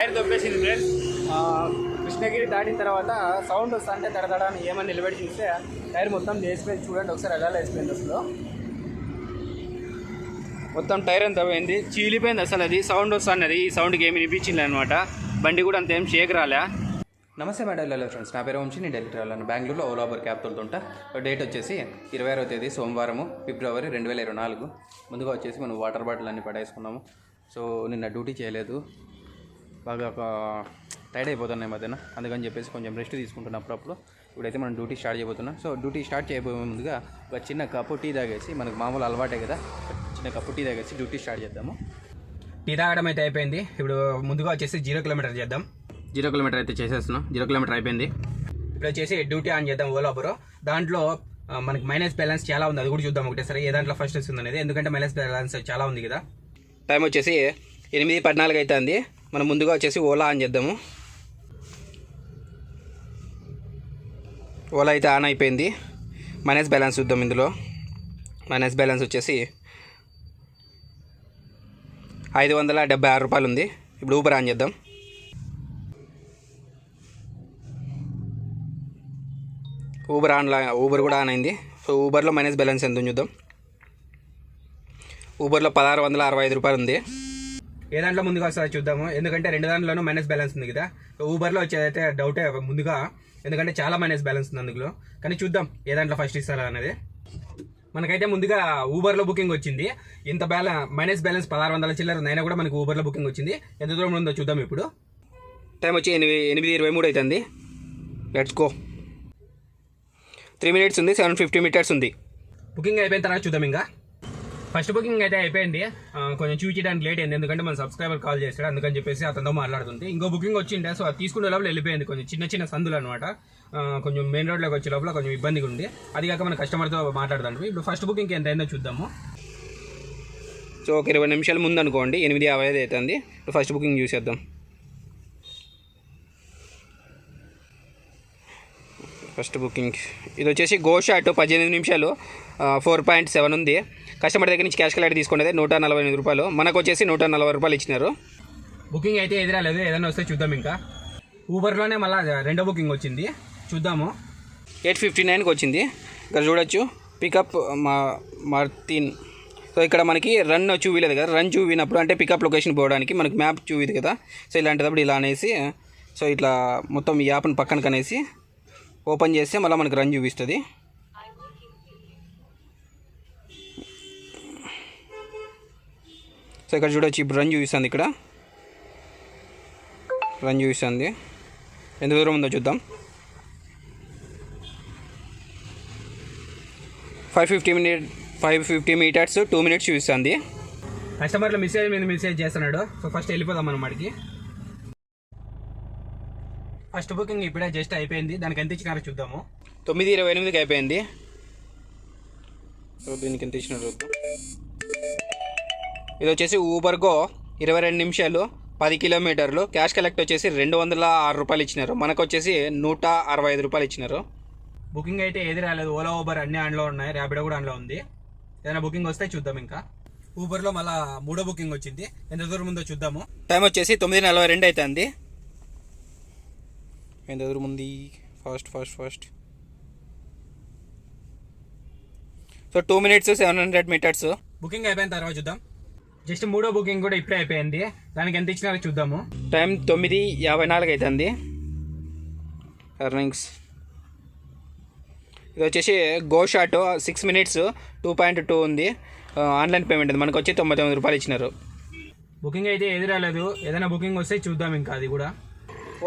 Tyre దొబ్బేసింది friends Krishnagiri దాటిన తర్వాత సౌండ్ వస్తా అంటే తడతడ అని ఏమని నిలబెట్టి చూస్తే టైర్ మొత్తం లేచిపోయింది. చూడండి ఒకసారి ఎలా లేచిపోయింది అసలు. మొత్తం టైర్ అంతా పోయింది. చీలిపోయింది అసలు అది. సౌండ్ వస్తున్నది ఈ సౌండ్కి ఏమి వినిపించింది అనమాట బండి కూడా అంత ఏం షేక్ రాలే. నమస్తే మేడం హలో ఫ్రెండ్స్ నా పేరు వంశీ. నేను ఢిల్లీ ట్రావెల్ బెంగళూరులో ఓలా ఊబర్ క్యాబ్ తోలుతుంటా డేట్ వచ్చేసి ఇరవై ఆరో తేదీ సోమవారము ఫిబ్రవరి రెండు వేల ఇరవై నాలుగు. ముందుగా వచ్చేసి మనం వాటర్ బాటిల్ అన్ని పడేసుకున్నాము. సో నిన్న డ్యూటీ చేయలేదు. బాగా ఒక టైర్డ్ అయిపోతున్నాయి మధ్యన. అందుకని చెప్పేసి కొంచెం రెస్ట్ తీసుకుంటున్నాం అప్పుడప్పుడు. ఇప్పుడైతే మనం డ్యూటీ స్టార్ట్ చేయబోతున్నాం. సో డ్యూటీ స్టార్ట్ చేయబోయే ముందుగా ఒక చిన్న కప్పు టీ తాగేసి మనకు మామూలు అలవాటే కదా చిన్న కప్పు టీ తాగేసి డ్యూటీ స్టార్ట్ చేద్దాము. టీ తాగడం అయితే అయిపోయింది. ఇప్పుడు ముందుగా వచ్చేసి జీరో కిలోమీటర్ చేద్దాం. జీరో కిలోమీటర్ అయితే చేసేస్తున్నాం. జీరో కిలోమీటర్ అయిపోయింది. ఇప్పుడు వచ్చేసి డ్యూటీ ఆన్ చేద్దాం ఓలా బరో దాంట్లో మనకి మైనస్ బ్యాలెన్స్ చాలా ఉంది. అది కూడా చూద్దాం ఒకటేసారి ఏ దాంట్లో ఫస్ట్ వస్తుంది అనేది. ఎందుకంటే మైనస్ బ్యాలెన్స్ చాలా ఉంది కదా. టైం వచ్చేసి ఎనిమిది పద్నాలుగు అవుతుంది. మనం ముందుగా వచ్చేసి ఓలా ఆన్ చేద్దాము. ఓలా అయితే ఆన్ అయిపోయింది. మైనస్ బ్యాలెన్స్ చూద్దాం ఇందులో. మైనస్ బ్యాలెన్స్ వచ్చేసి ఐదు వందల డెబ్బై ఆరు రూపాయలు ఉంది. ఇప్పుడు ఊబర్ ఆన్ చేద్దాం. ఊబర్ ఆన్ ఊబర్ కూడా ఆన్ అయింది. సో ఊబర్లో మైనస్ బ్యాలెన్స్ ఎంత చూద్దాం. ఊబర్లో పదహారు వందల అరవై ఐదు రూపాయలు ఉంది. ఏ దాంట్లో ముందుగా వస్తుందో చూద్దాము. ఎందుకంటే రెండు దాంట్లోనూ మైనస్ బ్యాలెన్స్ ఉంది కదా. ఊబర్లో వచ్చేదైతే డౌటే ముందుగా. ఎందుకంటే చాలా మైనస్ బ్యాలెన్స్ ఉంది అందులో. కానీ చూద్దాం ఏ దాంట్లో ఫస్ట్ ఇస్తారా అనేది మనకైతే ముందుగా ఊబర్లో బుకింగ్ వచ్చింది. ఇంత బ్యాలె మైనస్ బ్యాలెన్స్ పదహారు వందల చిల్లర అయినా కూడా మనకు ఊబర్లో బుకింగ్ వచ్చింది. ఎంత దూరం ఉందో చూద్దాం ఇప్పుడు. టైం వచ్చి ఎనిమిది ఎనిమిది ఇరవై మూడు అవుతుంది లెట్స్ గో త్రీ మినిట్స్ ఉంది సెవెన్ ఫిఫ్టీ మీటర్స్ ఉంది. బుకింగ్ అయిపోయిన తర్వాత చూద్దాం ఇంకా. ఫస్ట్ బుకింగ్ అయితే అయిపోయింది. కొంచెం చూపించడానికి లేట్ అయింది. ఎందుకంటే మన సబ్స్క్రైబర్ కాల్ చేశాడు. అందుకని చెప్పేసి అతనితో మాట్లాడుతుంది ఇంకో బుకింగ్ వచ్చిండే. సో అది తీసుకునే లోపల వెళ్ళిపోయింది. కొంచెం చిన్న చిన్న సందులు అనమాట కొంచెం మెయిన్ రోడ్లోకి వచ్చే లోపల కొంచెం ఇబ్బందిగా ఉంది. అది కాక మన కస్టమర్తో మాట్లాడదాం ఇప్పుడు ఫస్ట్ బుకింగ్ ఎంత అయిందో చూద్దాము. సో ఒక ఇరవై నిమిషాల ముందు అనుకోండి. ఎనిమిది యాభై ఐదు అవుతుంది. ఇప్పుడు ఫస్ట్ బుకింగ్ చూసేద్దాం. First booking. ఇది వచ్చేసి గో షాట్ పద్దెనిమిది నిమిషాలు. ఫోర్ పాయింట్ సెవెన్ ఉంది. కస్టమర్ దగ్గర నుంచి క్యాష్ కలెక్ట్ తీసుకునేది నూట నలభై ఎనిమిది రూపాయలు. మనకు వచ్చేసి నూట నలభై రూపాయలు ఇచ్చినారు. బుకింగ్ అయితే ఎదురాలేదు ఏదైనా వస్తే చూద్దాం ఇంకా. ఊబర్లోనే మళ్ళీ రెండో బుకింగ్ వచ్చింది. చూద్దాము. ఎయిట్ ఫిఫ్టీ నైన్కి వచ్చింది. ఇక్కడ చూడొచ్చు. పికప్ మా మార్తిన్ సో ఇక్కడ మనకి రన్ చూపిలేదు కదా రన్ చూపినప్పుడు అంటే పికప్ లొకేషన్ పోవడానికి మనకి మ్యాప్ చూపిది కదా. సో ఇలాంటిదప్పుడు ఇలా అనేసి సో ఇట్లా మొత్తం ఈ యాప్ని పక్కన కనేసి ఓపెన్ చేస్తే మళ్ళీ మనకి రన్ చూపిస్తుంది. సో ఇక్కడ చూడొచ్చు ఇప్పుడు రన్ చూపిస్తుంది ఇక్కడ. రన్ చూపిస్తుంది. ఎంత దూరం ఉందో చూద్దాం. Five fifty minute five fifty metres two minutes చూపిస్తుంది. కస్టమర్లు మెసేజ్ మీద మెసేజ్ చేస్తున్నాడు. సో ఫస్ట్ వెళ్ళిపోదాం మనం వాడికి ఫస్ట్ బుకింగ్ ఇప్పుడే జస్ట్ అయిపోయింది. దానికి ఎంత ఇచ్చినారో చూద్దాము. తొమ్మిది ఇరవై ఎనిమిదికి అయిపోయింది. సో దీనికి ఎంత ఇచ్చినారు చూద్దాం. ఇది వచ్చేసి ఊబర్గో ఇరవై రెండు నిమిషాలు పది కిలోమీటర్లు. క్యాష్ కలెక్ట్ వచ్చేసి రెండు వందల ఆరు రూపాయలు ఇచ్చినారు. మనకు వచ్చేసి నూట అరవై ఐదు రూపాయలు ఇచ్చినారు. బుకింగ్ అయితే ఏది రాలేదు. ఓలా ఊబర్ అన్ని ఆన్లో ఉన్నాయి. ర్యాపిడో కూడా ఆన్లో ఉంది. ఏదైనా బుకింగ్ వస్తే చూద్దాం ఇంకా. ఊబర్లో మళ్ళా మూడో బుకింగ్ వచ్చింది. ఎంత దూరం ఉందో చూద్దాము. టైం వచ్చేసి తొమ్మిది నలభై రెండు అవుతుంది ఎంత దూరం ఉంది? Fast fast fast so two minutes seven hundred metres booking అయిపోయిన తర్వాత చూద్దాం. జస్ట్ మూడో బుకింగ్ కూడా ఇప్పుడే అయిపోయింది. దానికి ఎంత ఇచ్చినారో చూద్దాము. టైం తొమ్మిది యాభై నాలుగు అవుతుంది ఎర్నింగ్స్ ఇది వచ్చేసి గో shot six minutes two point two ఉంది ఆన్లైన్ పేమెంట్ ఉంది. మనకు వచ్చి తొంభై తొమ్మిది రూపాయలు ఇచ్చినారు. బుకింగ్ అయితే ఏది రాలేదు. ఏదైనా బుకింగ్ వస్తే చూద్దాం ఇంకా అది కూడా.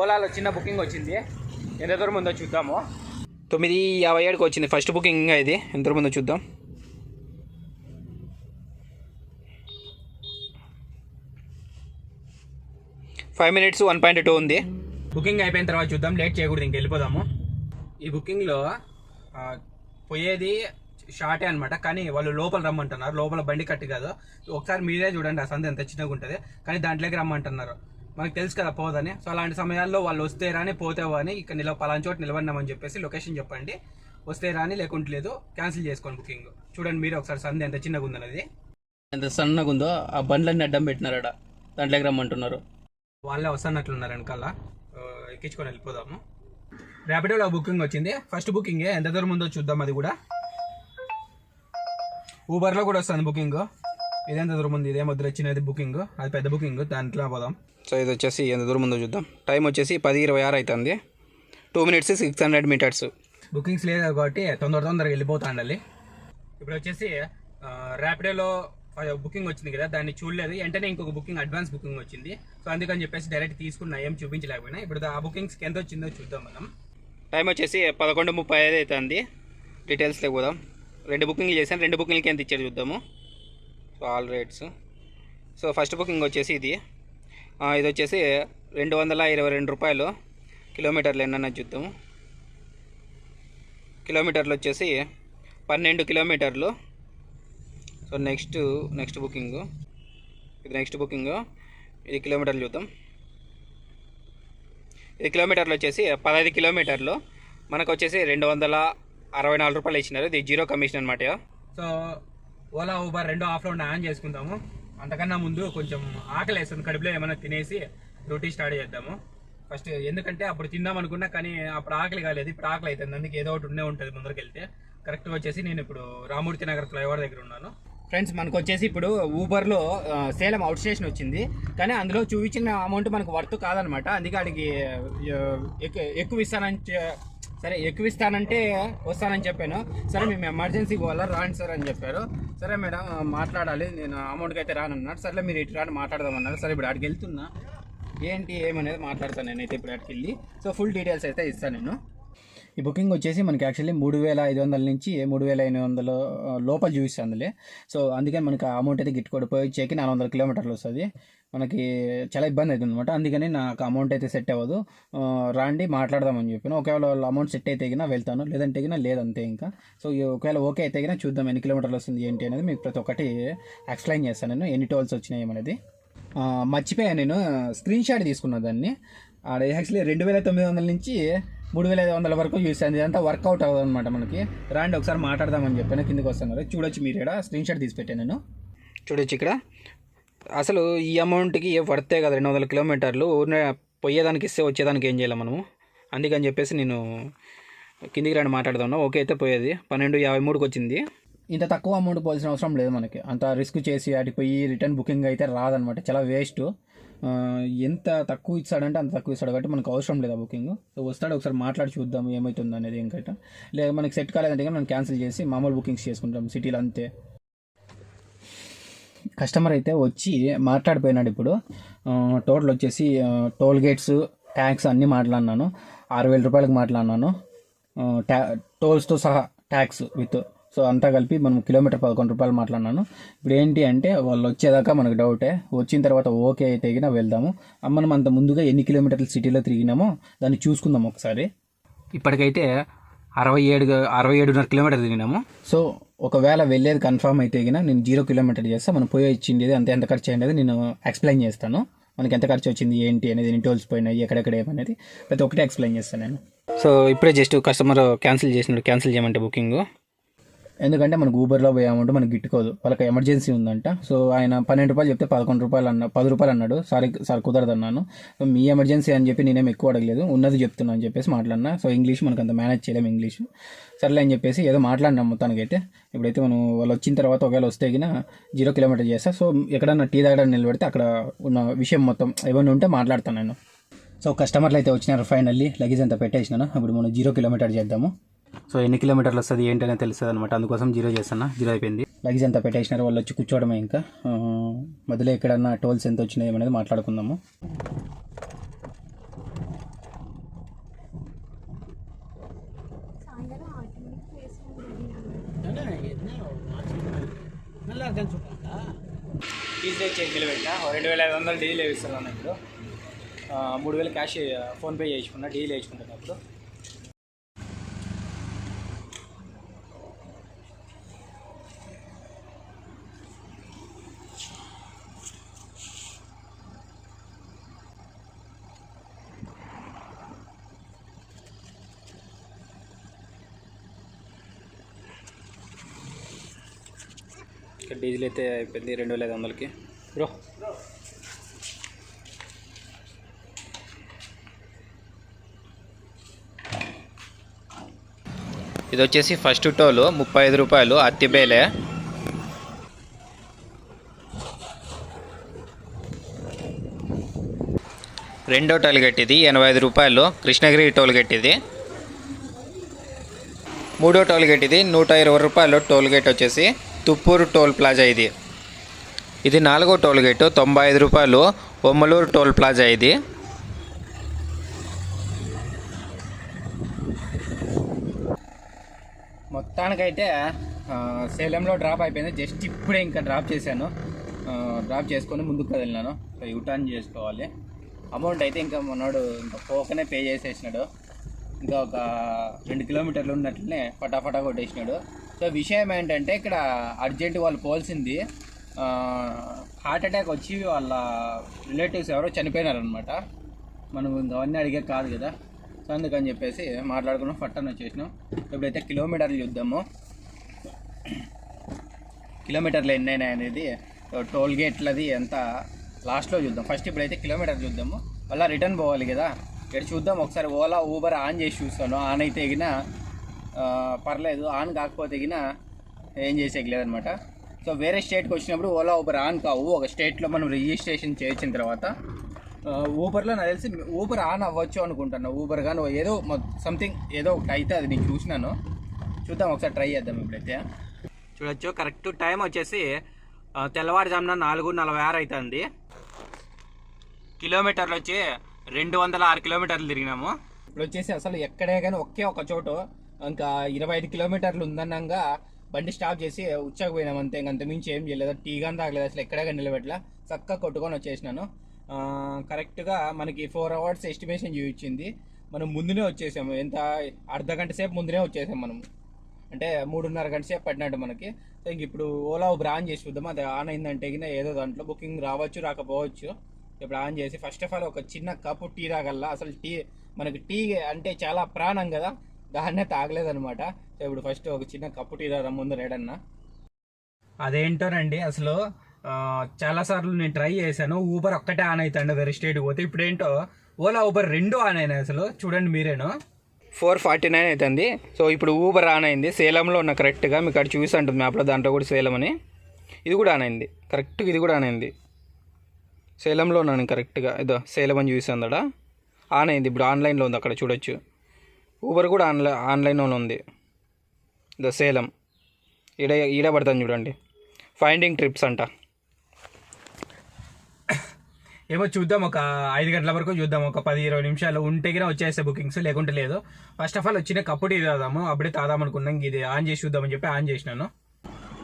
ఓలాలో చిన్న బుకింగ్ వచ్చింది. ఎంత దూరం ఉందో చూద్దాము. తొమ్మిది యాభై ఏడుకి వచ్చింది. ఫస్ట్ బుకింగ్ ఇంకా ఇది. ఎంత దూరం ఉందో చూద్దాం. Five minutes one point two ఉంది. బుకింగ్ అయిపోయిన తర్వాత చూద్దాం. లేట్ చేయకూడదు ఇంక వెళ్ళిపోదాము. ఈ బుకింగ్లో పోయేది షార్టే అనమాట కానీ వాళ్ళు లోపల రమ్మంటున్నారు. లోపల బండి కట్టి కాదు. ఒకసారి మీరే చూడండి ఆ సంద ఎంత చిన్నగా ఉంటుంది. కానీ దాంట్లోకి రమ్మంటున్నారు. మనకు తెలుసు కదా పోదని. సో అలాంటి సమయాల్లో వాళ్ళు వస్తే రాని పోతే అని ఇక్కడ నిలవ పలానా చోట నిలబడినామని చెప్పేసి లొకేషన్ చెప్పండి. వస్తే రాని లేకుంటే లేదు క్యాన్సిల్ చేసుకోండి బుకింగ్. చూడండి మీరు ఒకసారి సంద ఎంత చిన్నగా ఉందన్నది ఎంత సన్నగా ఉందో ఆ బండ్లన్నీ అడ్డం పెట్టినారట. దాంట్లోకి రమ్మంటున్నారు. వాళ్ళే వస్తున్నట్లున్నారు వెనకాల. ఎక్కించుకొని వెళ్ళిపోదాము. ర్యాపిడోలో బుకింగ్ వచ్చింది. ఫస్ట్ బుకింగే ఎంత దూరం ఉందో చూద్దాం అది కూడా. ఊబర్లో కూడా వస్తుంది బుకింగ్ ఇదెంత దూరం ఉంది? ఇదే మధ్య వచ్చినది బుకింగ్ అది పెద్ద బుకింగ్ దాంట్లో పోదాం. సో ఇది వచ్చేసి ఎంత దూరం ఉందో చూద్దాం. టైం వచ్చేసి పది ఇరవై ఆరు అవుతుంది two minutes six hundred metres bookings లేదు కాబట్టి తొందర తొందరగా వెళ్ళిపోతా ఉండాలి ఇప్పుడు వచ్చేసి ర్యాపిడోలో బుకింగ్ వచ్చింది కదా దాన్ని చూడలేదు. వెంటనే ఇంకొక బుకింగ్ అడ్వాన్స్ బుకింగ్ వచ్చింది. సో అందుకని చెప్పేసి డైరెక్ట్ తీసుకున్నా ఏం చూపించలేకపోయినా. ఇప్పుడు ఆ బుకింగ్స్కి ఎంత వచ్చిందో చూద్దాం మనం. టైం వచ్చేసి పదకొండు ముప్పై ఐదు అవుతుంది డీటెయిల్స్లోకి పోదాం రెండు బుకింగ్లు చేశాను. రెండు బుకింగ్లకి ఎంత ఇచ్చారు చూద్దాము. So all rates so first booking వచ్చేసి ఇది. ఇది వచ్చేసి రెండు వందల ఇరవై రెండు రూపాయలు. కిలోమీటర్లు ఎన్న చూద్దాము. కిలోమీటర్లు వచ్చేసి పన్నెండు కిలోమీటర్లు. So next next booking. ఇది నెక్స్ట్ బుకింగ్. ఇది కిలోమీటర్లు చూద్దాం. ఇది కిలోమీటర్లు వచ్చేసి పదహైదు కిలోమీటర్లు. మనకు వచ్చేసి రెండు వందల అరవై నాలుగు రూపాయలు ఇచ్చినారు. ఇది జీరో కమిషన్ అనమాట సో ఓలా ఊబర్ రెండు ఆఫ్లో ఆన్ చేసుకుందాము. అంతకన్నా ముందు కొంచెం ఆకలి వేస్తుంది. కడుపులో ఏమైనా తినేసి రొటీ స్టార్ట్ చేద్దాము. ఫస్ట్ ఎందుకంటే అప్పుడు తిందాం అనుకున్నా కానీ అప్పుడు ఆకలి కాలేదు. ఇప్పుడు ఆకలి అవుతుంది. అందుకే ఏదో ఒకటి ఉండే ఉంటుంది ముందరికి వెళ్తే కరెక్ట్గా వచ్చేసి నేను ఇప్పుడు రామూర్తి నగర్ ఫ్లైఓవర్ దగ్గర ఉన్నాను. ఫ్రెండ్స్ మనకు వచ్చేసి ఇప్పుడు ఊబర్లో సేలం అవుట్ స్టేషన్ వచ్చింది. కానీ అందులో చూపించిన అమౌంట్ మనకు వర్త్ కాదనమాట. అందుకే అడిగి ఎక్కువ ఇస్తానని సరే ఎక్కువ ఇస్తానంటే వస్తానని చెప్పాను. సరే మేము ఎమర్జెన్సీ పోవాలా రాండి సార్ అని చెప్పారు. సరే మేడం మాట్లాడాలి. నేను అమౌంట్కి అయితే రానన్నాడు. సరే మీరు ఇటు రాని మాట్లాడదామన్నారు. సరే ఇప్పుడు అడిగి వెళ్తున్నా. ఏంటి ఏమనేది మాట్లాడతాను నేనైతే ఇప్పుడు అక్కడికి వెళ్ళి. సో ఫుల్ డీటెయిల్స్ అయితే ఇస్తాను నేను. ఈ బుకింగ్ వచ్చేసి మనకి యాక్చువల్లీ మూడు వేల ఐదు వందల నుంచి మూడు వేల ఎనిమిది వందల లోపల చూపిస్తుంది అందులో. సో అందుకని మనకి ఆ అమౌంట్ అయితే గిట్టుకోడు పోయి వచ్చేకి నాలుగు వందల కిలోమీటర్లు వస్తుంది. మనకి చాలా ఇబ్బంది అవుతుంది అనమాట అందుకని నాకు అమౌంట్ అయితే సెట్ అవ్వదు. రాండి మాట్లాడదామని చెప్పాను. ఒకవేళ వాళ్ళ అమౌంట్ సెట్ అయితే గినా వెళ్తాను. లేదంటే గినా లేదంతే ఇంకా. సో ఒకవేళ ఓకే అయితే గినా చూద్దాం ఎన్ని కిలోమీటర్లు వస్తుంది ఏంటి అనేది మీకు ప్రతి ఒక్కటి ఎక్స్ప్లెయిన్ చేస్తాను నేను. ఎన్ని టోల్స్ వచ్చినాయి అనేది. మర్చిపోయాను నేను. స్క్రీన్ షాట్ తీసుకున్నా దాన్ని. ఆడ యాక్చువల్లీ రెండు వేల తొమ్మిది వందల నుంచి మూడు వేల ఐదు వందల వరకు చూసాను ఇదంతా వర్కౌట్ అవ్వదు అనమాట మనకి. రాండి ఒకసారి మాట్లాడదామని చెప్పాను. కిందకి వస్తున్నారు చూడొచ్చు మీరు ఇక్కడ స్క్రీన్ షాట్ తీసి పెట్టాను నేను. చూడొచ్చు ఇక్కడ. అసలు ఈ అమౌంట్కి ఏ వర్తే కదా. రెండు వందల కిలోమీటర్లు ఊరినే పోయేదానికి ఇస్తే వచ్చేదానికి ఏం చేయాలి మనము? అందుకని చెప్పేసి నేను కిందికి రండి మాట్లాడదాం ఓకే అయితే పోయేది. పన్నెండు యాభై మూడుకి వచ్చింది. ఇంత తక్కువ అమౌంట్ పోవాల్సిన అవసరం లేదు మనకి. అంత రిస్క్ చేసి అటుకు పోయి రిటర్న్ బుకింగ్ అయితే రాదనమాట చాలా వేస్ట్ ఎంత తక్కువ ఇస్తాడంటే అంత తక్కువ ఇస్తాడు. కాబట్టి మనకు అవసరం లేదు ఆ బుకింగ్. సో వస్తాడు ఒకసారి మాట్లాడి చూద్దాం ఏమవుతుంది అనేది ఇంకైతే లేదా మనకి సెట్ కాలేదంటే మనం క్యాన్సిల్ చేసి మామూలు బుకింగ్స్ చేసుకుంటాం సిటీలో అంతే. కస్టమర్ అయితే వచ్చి మాట్లాడిపోయినాడు ఇప్పుడు. టోటల్ వచ్చేసి టోల్ గేట్స్ ట్యాక్స్ అన్నీ మాట్లాడినాను. ఆరు వేల రూపాయలకు మాట్లాడినాను. ట్యా టోల్స్తో సహా ట్యాక్స్ విత్ సో అంతా కలిపి మనం కిలోమీటర్ పదకొండు రూపాయలు మాట్లాడినాను. ఇప్పుడు ఏంటి అంటే వాళ్ళు వచ్చేదాకా మనకు డౌటే. వచ్చిన తర్వాత ఓకే అయితే వెళ్దాము. మనం అంత ముందుగా ఎన్ని కిలోమీటర్లు సిటీలో తిరిగినామో దాన్ని చూసుకుందాం ఒకసారి. ఇప్పటికైతే అరవై ఏడు అరవై ఏడున్నర కిలోమీటర్ తిరిగినాము. సో ఒకవేళ వెళ్ళేది కన్ఫర్మ్ అయితే గిన నేను జీరో కిలోమీటర్ చేస్తా. మనం పోయి ఇచ్చింది అంత ఎంత ఖర్చు అయ్యేది నేను ఎక్స్ప్లెయిన్ చేస్తాను. మనకి ఎంత ఖర్చు వచ్చింది ఏంటి అనేది ఎన్ని టోల్స్ పోయినాయి ఎక్కడెక్కడ ఏమనేది ప్రతి ఒక్కటి ఎక్స్ప్లెయిన్ చేస్తాను నేను. సో ఇప్పుడే జస్ట్ కస్టమర్ క్యాన్సిల్ చేసినాడు. క్యాన్సిల్ చేయమంటే బుకింగ్. ఎందుకంటే మనకు ఊబర్లో పోయామంటే అమౌంట్ మనకి గిట్టుకోదు. వాళ్ళకి ఎమర్జెన్సీ ఉందంట. సో ఆయన పన్నెండు రూపాయలు చెప్తే పదకొండు రూపాయలు అన్న పది రూపాయలు అన్నాడు. సారీ సార్ కుదరదు అన్నాను సో మీ ఎమర్జెన్సీ అని చెప్పి నేనేం ఎక్కువ అడగలేదు. ఉన్నది చెప్తున్నా అని చెప్పేసి మాట్లాడినా. సో ఇంగ్లీష్ మనకు అంత మేనేజ్ చేయలేము ఇంగ్లీష్ సర్లే అని చెప్పేసి ఏదో మాట్లాడినాం మొత్తానికైతే. ఇప్పుడైతే మనం వాళ్ళు వచ్చిన తర్వాత ఒకవేళ వస్తే గిన జీరో కిలోమీటర్ చేస్తా. సో ఎక్కడన్నా టీ తాగడానికి నిలబెడితే అక్కడ ఉన్న విషయం మొత్తం ఏమైనా ఉంటే మాట్లాడతాను నేను. సో కస్టమర్లు అయితే వచ్చినారు ఫైనల్లీ. లగేజ్ అంతా పెట్టేసినాను. ఇప్పుడు మనం జీరో కిలోమీటర్ చేద్దాము. సో ఎన్ని కిలోమీటర్లు వస్తుంది ఏంటి అనేది తెలుస్తుంది అనమాట అందుకోసం జీరో చేస్తున్నా. జీరో అయిపోయింది. లగేజ్ అంతా పెట్టేసినారు. వాళ్ళు వచ్చి కూర్చోవడమే ఇంకా. మధ్యలో ఎక్కడన్నా టోల్స్ ఎంత వచ్చినాయి అనేది మాట్లాడుకుందాము. డీజిల్ చెక్ నిలబెట్టా రెండు వేల ఐదు వందలు డీజిల్ వేస్తున్నాను ఇప్పుడు. మూడు వేలు క్యాష్ ఫోన్పే చేసుకున్నా డీజిల్ వేసుకుంటాను ఇప్పుడు. డీజిల్ అయితే అయిపోయింది రెండు వేల ఐదు వందలకి. బ్రో. ఇది వచ్చేసి ఫస్ట్ టోలు ముప్పై ఐదు రూపాయలు అత్తిబేలే రెండో టోల్ గేట్ ఇది ఎనభై ఐదు రూపాయలు కృష్ణగిరి టోల్ గేట్ ఇది మూడో టోల్ గేట్ ఇది నూట ఇరవై రూపాయలు టోల్ గేట్ వచ్చేసి. తుప్పూరు టోల్ ప్లాజా ఇది. ఇది నాలుగో టోల్ గేటు తొంభై ఐదు రూపాయలు. ఒమ్మలూరు టోల్ ప్లాజా ఇది. మొత్తానికైతే సేలంలో డ్రాప్ అయిపోయింది. జస్ట్ ఇప్పుడే ఇంకా డ్రాప్ చేశాను. డ్రాప్ చేసుకొని ముందుకు కదిలినాను సో యూటర్న్ చేసుకోవాలి. అమౌంట్ అయితే ఇంకా మనోడు ఇంకా పోకనే పే చేసేసినాడు. ఇంకా ఒక రెండు కిలోమీటర్లు ఉన్నట్లనే ఫటాఫటా కొట్టేసినాడు. సో విషయం ఏంటంటే ఇక్కడ అర్జెంట్ వాళ్ళు పోల్సింది హార్ట్ అటాక్ వచ్చి వాళ్ళ రిలేటివ్స్ ఎవరో చనిపోయినారనమాట మనం అవన్నీ అడిగే కాదు కదా. సో అందుకని చెప్పేసి మాట్లాడుకున్నాం ఫట్టన్ వచ్చేసినాం. ఇప్పుడైతే కిలోమీటర్లు చూద్దాము. కిలోమీటర్లు ఎన్ని అయినాయి అనేది టోల్ గేట్లది ఎంత లాస్ట్లో చూద్దాం. ఫస్ట్ ఇప్పుడైతే కిలోమీటర్ చూద్దాము. మళ్ళీ రిటర్న్ పోవాలి కదా. ఇక్కడ చూద్దాం ఒకసారి ఓలా ఊబర్ ఆన్ చేసి చూస్తాను. ఆన్ అయితే ఎగిన పర్లేదు ఆన్ కాకపోతే ఎగిన ఏం చేసేకి లేదనమాట సో వేరే స్టేట్కి వచ్చినప్పుడు ఓలా ఊబర్ ఆన్ కావు. ఒక స్టేట్లో మనం రిజిస్ట్రేషన్ చేయించిన తర్వాత ఊబర్లో నాకు తెలిసి ఊబర్ ఆన్ అవ్వచ్చు అనుకుంటాను ఊబర్ కానీ ఏదో సంథింగ్ ఏదో ఒకటి అయితే అది నేను చూసినాను. చూద్దాం ఒకసారి ట్రై చేద్దాం ఇప్పుడైతే. చూడొచ్చు. కరెక్ట్ టైం వచ్చేసి తెల్లవారుజామున నాలుగు నలభై ఆరు అవుతుంది కిలోమీటర్లు వచ్చి రెండు వందల ఆరు కిలోమీటర్లు తిరిగినాము. ఇప్పుడు వచ్చేసి అసలు ఎక్కడే కానీ ఒకే ఒక చోటు ఇంకా ఇరవై ఐదు కిలోమీటర్లు ఉందన్నాగా బండి స్టాప్ చేసి ఉచ్చకు పోయినాం అంతే ఇంక మించి ఏం చేయలేదు. టీ కానీ తాగలేదు అసలు ఎక్కడే కానీ నిలబెట్ల చక్కగా కొట్టుకొని వచ్చేసినాను. కరెక్ట్గా మనకి ఫోర్ అవర్స్ ఎస్టిమేషన్ చూపించింది. మనం ముందునే వచ్చేసాము. ఎంత అర్ధ గంట సేపు ముందునే వచ్చేసాం మనం అంటే మూడున్నర గంట సేపు పడినట్టు మనకి. సో ఇంక ఇప్పుడు ఓలా బ్రాన్ చేసి చూద్దాం. అది ఆన్ అయిందంటే కింద ఏదో దాంట్లో బుకింగ్ రావచ్చు రాకపోవచ్చు. ఇప్పుడు ఆన్ చేసి ఫస్ట్ ఆఫ్ ఆల్ ఒక చిన్న కప్పు టీ తాగల్లా. అసలు టీ మనకి టీ అంటే చాలా ప్రాణం కదా. దాన్నే తాగలేదనమాట సో ఇప్పుడు ఫస్ట్ ఒక చిన్న కప్పు టీ తాగడం ముందు రేడన్నా. అదేంటోనండి అసలు ఆ, చాలా సార్లు నేను ట్రై చేశాను. ఊబర్ ఒక్కటే ఆన్ అవుతాండి వేరే స్టేట్ పోతే. ఇప్పుడు ఏంటో ఓలా ఊబర్ రెండు ఆన్ అయినాయి అసలు. చూడండి మీరేను. ఫోర్ ఫార్టీ నైన్ అవుతుంది సో ఇప్పుడు ఊబర్ ఆన్ అయింది. సేలంలో ఉన్న కరెక్ట్గా మీకు అక్కడ చూసి ఉంటుంది మ్యాప్లో. దాంట్లో కూడా సేలం అని. ఇది కూడా ఆన్ అయింది. కరెక్ట్గా ఇది కూడా ఆన్ అయింది. సేలంలో ఉన్నాను కరెక్ట్గా ఇదో సేలం అని చూసి అందడా? ఆన్ అయింది. ఇప్పుడు ఆన్లైన్లో ఉంది అక్కడ చూడొచ్చు. ఊబర్ కూడా ఆన్లైన్ ఆన్లైన్లో ఉంది. ఇదో సేలం. ఈడ ఈడ పడతాను చూడండి. ఫైండింగ్ ట్రిప్స్ అంట. ఏమో చూద్దాం ఒక ఐదు గంటల వరకు చూద్దాం. ఒక పది ఇరవై నిమిషాలు ఉంటే గిన వచ్చేస్తే బుకింగ్స్ లేకుంటే లేదు. ఫస్ట్ ఆఫ్ ఆల్ వచ్చిన కప్పుడు ఇది తాదాము అప్పుడే తాదాం అనుకున్నాం. ఇది ఆన్ చేసి చూద్దామని చెప్పి ఆన్ చేసినాను.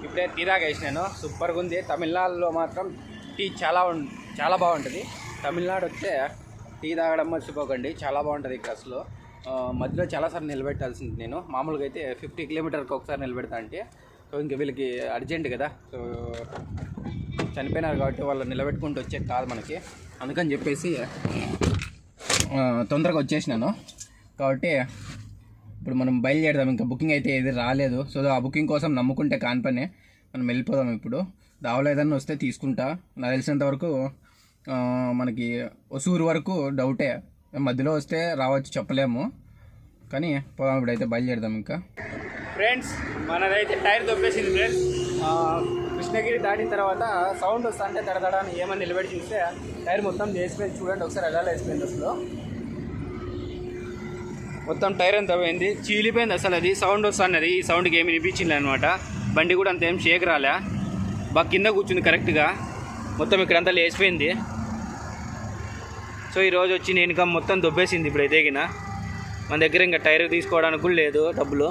ఇప్పుడే టీ వేసినాను సూపర్గా ఉంది. తమిళనాడులో మాత్రం టీ చాలా చాలా బాగుంటుంది. తమిళనాడు వస్తే టీ తాగడం మర్చిపోకండి. చాలా బాగుంటుంది ఇక్కడ అసలు మధ్యలో చాలాసార్లు నిలబెట్టాల్సింది నేను. మామూలుగా అయితే ఫిఫ్టీ కిలోమీటర్కి ఒకసారి నిలబెడతా అంటే సో ఇంక వీళ్ళకి అర్జెంట్ కదా. సో చనిపోయినారు కాబట్టి వాళ్ళు నిలబెట్టుకుంటూ వచ్చే కాదు మనకి. అందుకని చెప్పేసి తొందరగా వచ్చేసినాను. కాబట్టి ఇప్పుడు మనం బయలుదేరదాం. ఇంకా బుకింగ్ అయితే ఏది రాలేదు. సో ఆ బుకింగ్ కోసం నమ్ముకుంటే కానపనే మనం వెళ్ళిపోదాం ఇప్పుడు. దావలో ఏదన్నా వస్తే తీసుకుంటా. నాకు తెలిసినంత వరకు మనకి ఒసూరు వరకు డౌటే. మధ్యలో వస్తే రావచ్చు చెప్పలేము. కానీ పోదాం ఇప్పుడైతే బయలుదేరదాం ఇంకా. ఫ్రెండ్స్ మనదైతే టైర్ దొబ్బేసింది ఫ్రెండ్స్. కృష్ణగిరి దాటిన తర్వాత సౌండ్ వస్తా అంటే తడతడ అని ఏమని నిలబెట్టి చూస్తే టైర్ మొత్తం చేసిపోయింది చూడండి ఒకసారి ఎలా వేసిపోయింది అసలు. మొత్తం టైర్ అంతా పోయింది. చీలిపోయింది అసలు అది. సౌండ్ వస్తున్నది ఈ సౌండ్కి ఏమి వినిపించింది అనమాట. బండి కూడా అంత ఏం షేక్ రాలే. బాగా కింద కూర్చుంది కరెక్ట్గా మొత్తం ఇక్కడంతా లేచిపోయింది. సో ఈరోజు వచ్చి నేను ఇంకా మొత్తం దొబ్బేసింది ఇప్పుడు ఎదిగిన మన దగ్గర ఇంకా టైర్ తీసుకోవడానికి కూడా లేదు డబ్బులు.